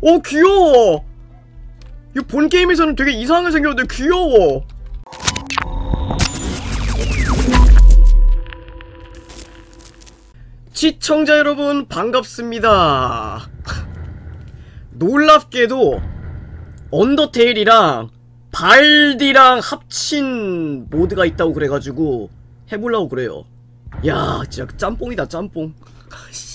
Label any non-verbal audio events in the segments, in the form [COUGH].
오 귀여워. 이본 게임에서는 되게 이상하게 생겼는데 귀여워. 시청자 여러분 반갑습니다. [LAUGHS] 놀랍게도 언더테일이랑 발디랑 합친 모드가 있다고 그래가지고 해보려고 그래요. 야 진짜 짬뽕이다 짬뽕 [LAUGHS]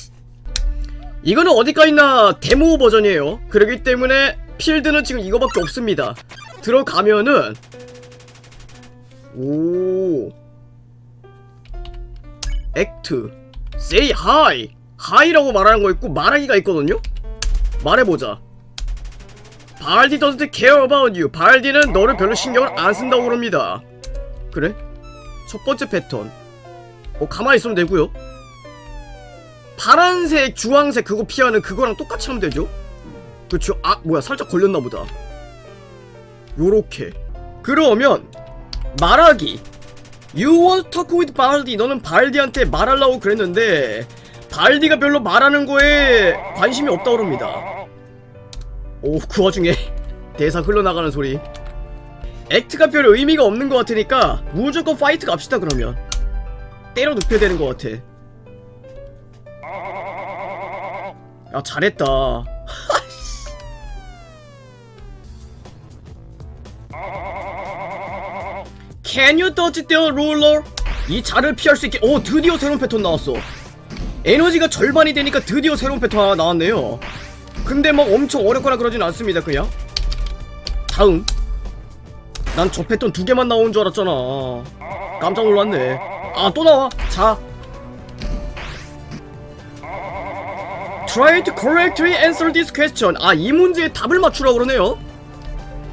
이거는 어디가 있나 데모 버전이에요. 그러기 때문에 필드는 지금 이거밖에 없습니다. 들어가면은 오. 액트. Say hi. hi라고 말하는 거 있고 말하기가 있거든요? 말해보자. 발디 doesn't care about you. 발디는 너를 별로 신경을 안 쓴다고 그럽니다. 그래? 첫 번째 패턴. 어 가만히 있으면 되고요 파란색 주황색 그거 피하는 그거랑 똑같이 하면 되죠? 그쵸? 아 뭐야 살짝 걸렸나 보다. 요렇게. 그러면 말하기. You want to talk with 발디 너는 발디한테 말하려고 그랬는데 발디가 별로 말하는 거에 관심이 없다 그럽니다. 오 그 와중에 [LAUGHS] 대사 흘러나가는 소리. 액트가 별 의미가 없는 것 같으니까 무조건 파이트 갑시다 그러면. 때려 눕혀야 되는 것 같아 야 잘했다. Can you touch the ruler? 이 자를 피할 수 있게 오 드디어 새로운 패턴 나왔어. 에너지가 절반이 되니까 드디어 새로운 패턴 하나 나왔네요. 근데 막 엄청 어렵거나 그러진 않습니다 그냥. 다음. 난 저 패턴 두 개만 나온 줄 알았잖아. 깜짝 놀랐네. 아 또 나와. 자 Try to correctly answer this question 아 이 문제에 답을 맞추라고 그러네요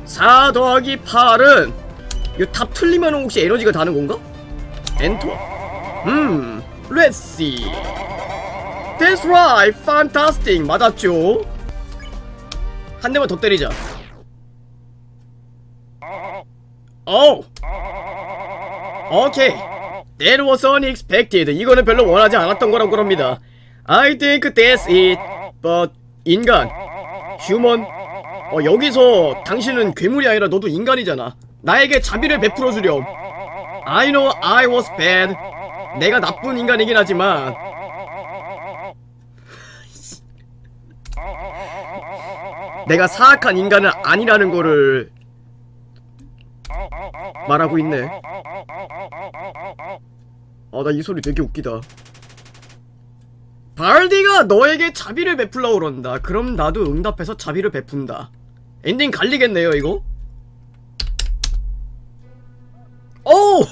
4 더하기 8은 이답 틀리면 혹시 에너지가 다는 건가? 엔터 음 Let's see That's right Fantastic 맞았죠 한 대만 더 때리자 오 오케이 That was unexpected 이거는 별로 원하지 않았던 거라고 그럽니다 I think that's it But 인간. 휴먼 어 여기서 당신은 괴물이 아니라 너도 인간이잖아. 나에게 자비를 베풀어 주렴. I know I was bad. 내가 나쁜 인간이긴 하지만. 내가 사악한 인간은 아니라는 거를 말하고 있네. 아 나 이 소리 되게 웃기다 발디가 너에게 자비를 베풀라고 그런다 그럼 나도 응답해서 자비를 베푼다 엔딩 갈리겠네요 이거 오우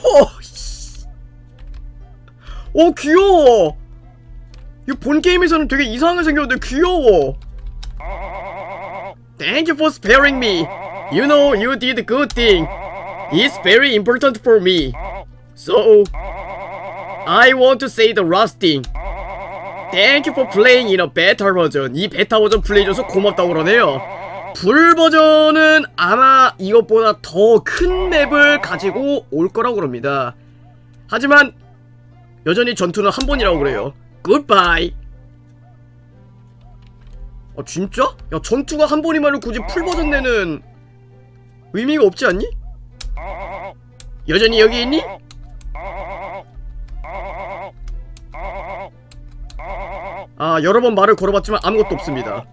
오 귀여워 이본 게임에서는 되게 이상하게 생겼는데 귀여워 Thank you for sparing me You know you did good thing It's very important for me So I want to say the last thing Thank you for playing in a beta version 이 베타 버전 플레이줘서 고맙다고 그러네요 불 버전은 아마 이것보다 더 큰 맵을 가지고 올 거라고 그럽니다 하지만 여전히 전투는 한 번이라고 그래요 굿바이 아 진짜? 야 전투가 한 번이면은 굳이 풀 버전 내는 의미가 없지 않니? 여전히 여기 있니? 아 여러 번 말을 걸어봤지만 아무것도 없습니다.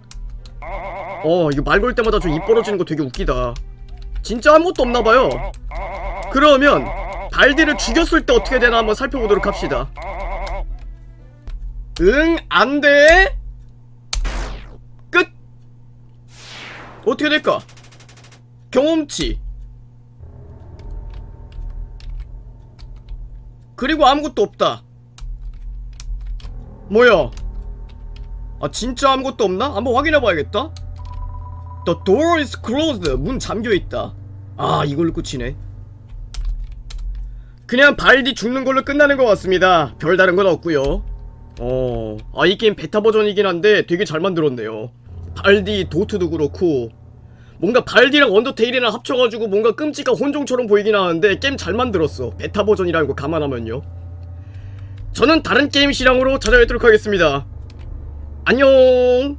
어 이거 말 걸 때마다 좀 입 벌어지는 거 되게 웃기다. 진짜 아무것도 없나봐요. 그러면 발디를 죽였을 때 어떻게 되나 한번 살펴보도록 합시다. 응 안돼. 끝. 어떻게 될까? 경험치. 그리고 아무것도 없다. 뭐야 아 진짜 아무것도 없나? 한번 확인해봐야겠다. The door is closed. 문 잠겨있다. 아 이걸로 끝이네. 그냥 발디 죽는 걸로 끝나는 것 같습니다. 별다른 건 없고요. 어... 아 이 게임 베타 버전이긴 한데 되게 잘 만들었네요. 발디 도트도 그렇고. 뭔가 발디랑 언더테일이랑 합쳐가지고 뭔가 끔찍한 혼종처럼 보이긴 하는데 게임 잘 만들었어. 베타 버전이라는 거 감안하면요. 저는 다른 게임 시장으로 찾아뵙도록 하겠습니다 안녕